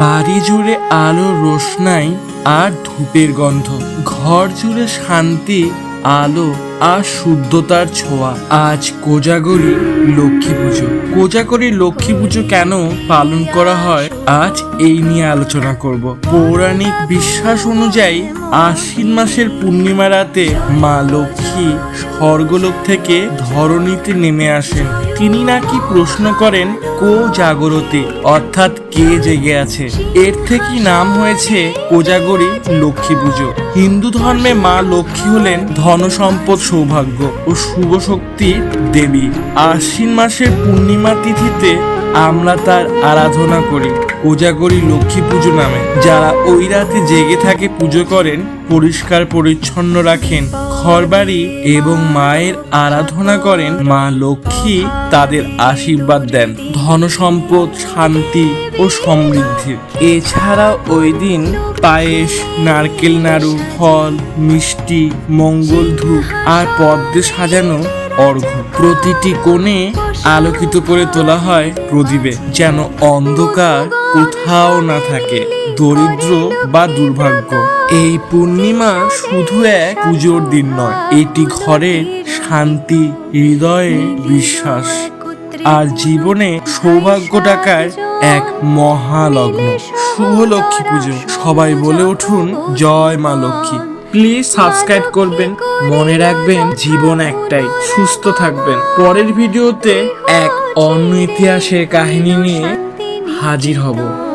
বাড়ি জুড়ে আলো রোশনাই আর ধূপের গন্ধ। ঘর জুড়ে শান্তি, আলো আর শুদ্ধতার ছোঁয়া। আজ কোজাগরি লক্ষ্মী পুজো। কোজাগরি লক্ষ্মী পুজো কেন পালন করা হয়, আজ এই নিয়ে আলোচনা করব। পৌরাণিক বিশ্বাস অনুযায়ী আশ্বিন মাসের পূর্ণিমা রাতে মা লক্ষ্মী স্বর্গলোক থেকে ধরণীতে নেমে আসেন তিনি নাকি প্রশ্ন করেন, কো জাগরতে? অর্থাৎ কে জেগে আছে? এর থেকেই নাম হয়েছে কোজাগরি লক্ষ্মী পুজো? হিন্দু ধর্মে মা লক্ষ্মী হলেন ধন সম্পদ সৌভাগ্য ও শুভ শক্তির দেবী। আশ্বিন মাসের পূর্ণিমা তিথিতে আমরা তার আরাধনা করি কোজাগরি লক্ষ্মী পুজো নামে। যারা ওই রাতে জেগে থাকে পুজো করেন, পরিষ্কার পরিচ্ছন্ন রাখেন। ঘরবাড়ি এবং মায়ের আরাধনা করেন মা লক্ষ্মী তাদের আশীর্বাদ দেন। ধন সম্পদ শান্তি ও সমৃদ্ধি। এছাড়া ওই দিন পায়েস, নারকেল নাড়ু, ফল, মিষ্টি মঙ্গল ধূপ আর পদ্মে সাজানো অর্ঘ্য। প্রতিটি কোণে আলোকিত করে তোলা হয় প্রদীপে, যেন অন্ধকার কোথাও না থাকে দরিদ্র বা দুর্ভাগ্য। এই পূর্ণিমা শুধু এক পুজোর দিন নয়, এটি ঘরের শান্তি, হৃদয়ে বিশ্বাস। আর জীবনে সৌভাগ্য টাকার এক মহালগ্ন। শুভ লক্ষ্মী পুজো। সবাই বলে উঠুন, জয় মা লক্ষ্মী। প্লিজ সাবস্ক্রাইব করবেন, মনে রাখবেন জীবন একটাই, সুস্থ থাকবেন। পরের ভিডিওতে এক অন্য ইতিহাসের কাহিনী নিয়ে হাজির হব।